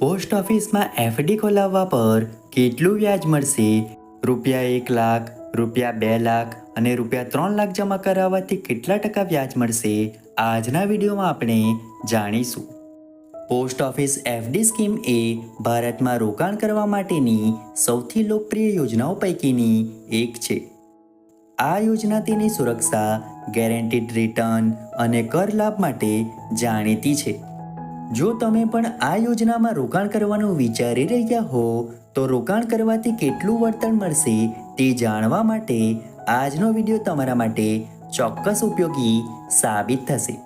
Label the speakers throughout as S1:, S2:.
S1: Post ઓફિસમાં FD ખોલાવવા પર કેટલું વ્યાજ મળશે? રૂપિયા એક લાખ, રૂપિયા બે લાખ અને રૂપિયા ત્રણ લાખ જમા કરાવવાથી કેટલા ટકા વ્યાજ મળશે? આજના વિડીયોમાં આપણે જાણીશું. પોસ્ટ ઓફિસ એફડી સ્કીમ એ ભારતમાં રોકાણ કરવા માટેની સૌથી લોકપ્રિય યોજનાઓ પૈકીની એક છે. આ યોજના તેની સુરક્ષા ગેરંટીડ રિટર્ન અને કર લાભ માટે જાણીતી છે. જો તમે પણ આ યોજનામાં રોકાણ કરવાનું વિચારી રહ્યા હો, તો રોકાણ કરવાથી કેટલું વળતર મળશે તે જાણવા માટે આજનો વીડિયો તમારા માટે ચોક્કસ ઉપયોગી સાબિત થશે.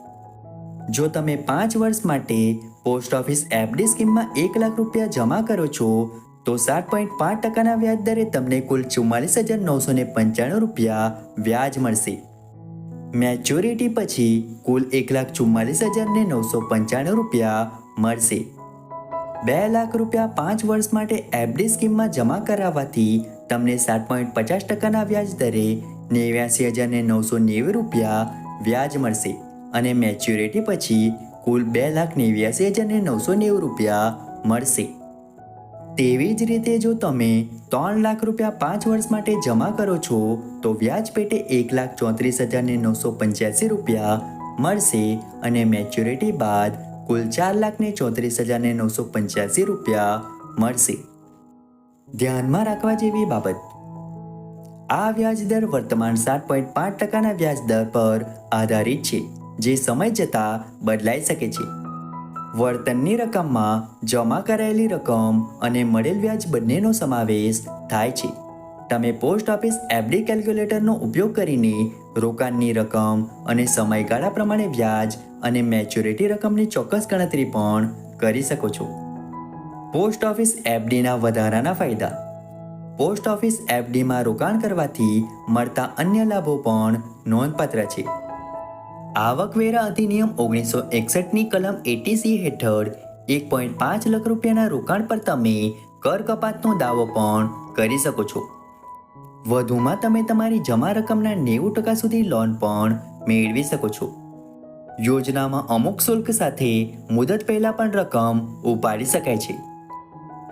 S1: જો તમે પાંચ વર્ષ માટે પોસ્ટ ઓફિસ એફડી સ્કીમમાં એક લાખ રૂપિયા જમા કરો છો, તો સાત પોઈન્ટ પાંચ ટકાના વ્યાજ દરે તમને કુલ ચુમ્માલીસ હજાર નવસો પંચાણું રૂપિયા વ્યાજ મળશે. મેચ્યોરિટી પછી કુલ એક લાખ ચુમ્માલીસ હજારને નવસો પંચાણું રૂપિયા મળશે. બે લાખ રૂપિયા પાંચ વર્ષ માટે એફડી સ્કીમમાં જમા કરાવવાથી તમને સાત પોઈન્ટ પચાસ ટકાના વ્યાજ દરે નેવ્યાસી હજારને નવસો નેવું રૂપિયા વ્યાજ મળશે અને મેચ્યોરિટી પછી કુલ બે લાખ નેવ્યાસી હજારને નવસો નેવું રૂપિયા મળશે. તેવી જ રીતે જો તમે ત્રણ લાખ રૂપિયા પાંચ વર્ષ માટે જમા કરો છો, તો વ્યાજ પેટે એક લાખ ચોત્રીસ હજાર ને નવસો પંચ્યાસી રૂપિયા મળશે અને મેચ્યોરિટી બાદ કુલ ચાર લાખ ને ચોત્રીસ હજાર ને નવસો પંચ્યાસી રૂપિયા મળશે. ધ્યાનમાં રાખવા જેવી બાબત. આ વ્યાજ દર વર્તમાન સાત પોઈન્ટ પાંચ ટકાના વ્યાજ દર પર આધારિત છે, જે સમય જતાં બદલાઈ શકે છે. વર્તનની રકમમાં જમા કરાયેલી રકમ અને મળેલ વ્યાજ બંનેનો સમાવેશ થાય છે. તમે પોસ્ટ ઓફિસ એફડી કેલ્ક્યુલેટરનો ઉપયોગ કરીને રોકાણની રકમ અને સમયગાળા પ્રમાણે વ્યાજ અને મેચ્યોરિટી રકમની ચોક્કસ ગણતરી પણ કરી શકો છો. પોસ્ટ ઓફિસ એફડીના વધારાના ફાયદા. પોસ્ટ ઓફિસ એફડીમાં રોકાણ કરવાથી મળતા અન્ય લાભો પણ નોંધપાત્ર છે. આવકવેરા અધિનિયમ ઓગણીસો એકસઠની કલમ એટીસી હેઠળ એક પોઈન્ટ પાંચ લાખ રૂપિયાના રોકાણ પર તમે કર કપાતનો દાવો પણ કરી શકો છો. વધુમાં તમે તમારી જમા રકમના નેવું ટકા સુધી લોન પણ મેળવી શકો છો. યોજનામાં અમુક શુલ્ક સાથે મુદત પહેલાં પણ રકમ ઉપાડી શકાય છે.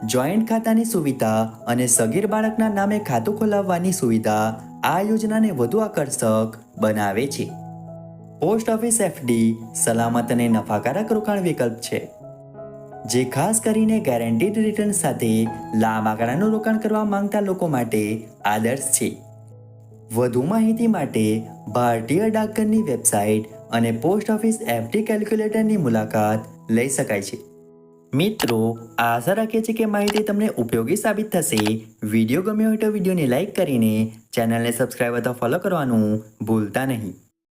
S1: જોઈન્ટ ખાતાની સુવિધા અને સગીર બાળકના નામે ખાતું ખોલાવવાની સુવિધા આ યોજનાને વધુ આકર્ષક બનાવે છે. પોસ્ટ ઓફિસ એફડી સલામત અને નફાકારક રોકાણ વિકલ્પ છે, જે ખાસ કરીને ગેરંટીડ રિટર્ન સાથે લાંબા ગાળાનું રોકાણ કરવા માંગતા લોકો માટે આદર્શ છે. વધુ માહિતી માટે ભારતીય ડાકઘરની વેબસાઇટ અને પોસ્ટ ઓફિસ એફડી કેલ્ક્યુલેટરની મુલાકાત લઈ શકાય છે. મિત્રો, આશા રાખીએ છીએ કે માહિતી તમને ઉપયોગી સાબિત થશે. વીડિયો ગમ્યો હોય તો વિડીયોને લાઇક કરીને ચેનલને સબસ્ક્રાઈબ અથવા ફોલો કરવાનું ભૂલતા નહીં.